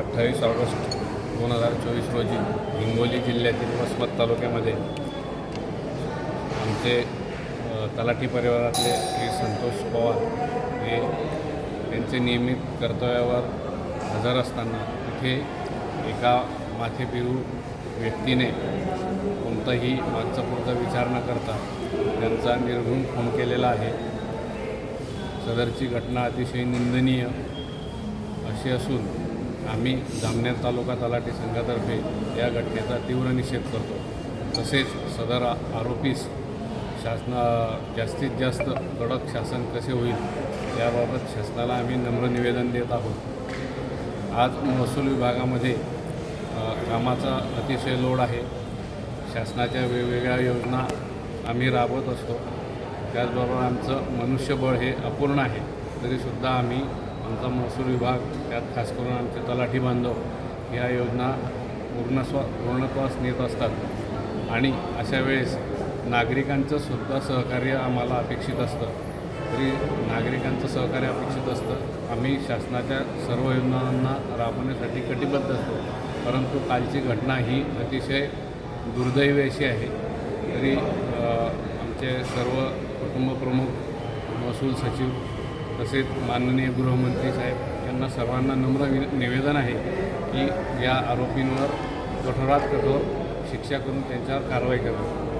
अठ्ठावीस ऑगस्ट दोन हजार चोवीस रोजी हिंगोली जिल्ह्यातील वसमत तालुक्यामध्ये आमचे तलाठी परिवारातले श्री संतोष पवार हे त्यांचे नियमित कर्तव्यावर हजर असताना तिथे एका माथेपिरू व्यक्तीने कोणताही मागचा पुढचा विचार न करता त्यांचा निर्घुण खून केलेला आहे. सदरची घटना अतिशय निंदनीय अशी असून आम्ही जामनेर तालुका तलाठी संघातर्फे या घटनेचा तीव्र निषेध करतो. तसेच सदर आरोपीस शासना जास्तीत जास्त कडक शासन कसे होईल याबाबत शासनाला आम्ही नम्र निवेदन देत आहोत. आज महसूल विभागामध्ये कामाचा अतिशय लोड आहे. शासनाच्या वेगवेगळ्या योजना आम्ही राबवत असतो. त्याचबरोबर आमचं मनुष्यबळ हे अपूर्ण आहे. तरीसुद्धा आम्ही आमचा महसूल विभाग त्यात खास करून आमचे तलाठी बांधव या योजना पूर्णस्व पूर्णत्वास नेत असतात. आणि अशा वेळेस नागरिकांचं सुद्धा सहकार्य आम्हाला अपेक्षित असतं. तरी नागरिकांचं सहकार्य अपेक्षित असतं. आम्ही शासनाच्या सर्व योजनांना राबवण्यासाठी कटिबद्ध असतो. परंतु कालची घटना ही अतिशय दुर्दैवी अशी आहे. तरी आमचे सर्व कुटुंबप्रमुख महसूल सचिव तसेच माननीय गृहमंत्री साहेब यांना सर्वांना नम्र निवेदन आहे की या आरोपींवर कठोरात कठोर शिक्षा करून त्यांच्यावर कारवाई करावी.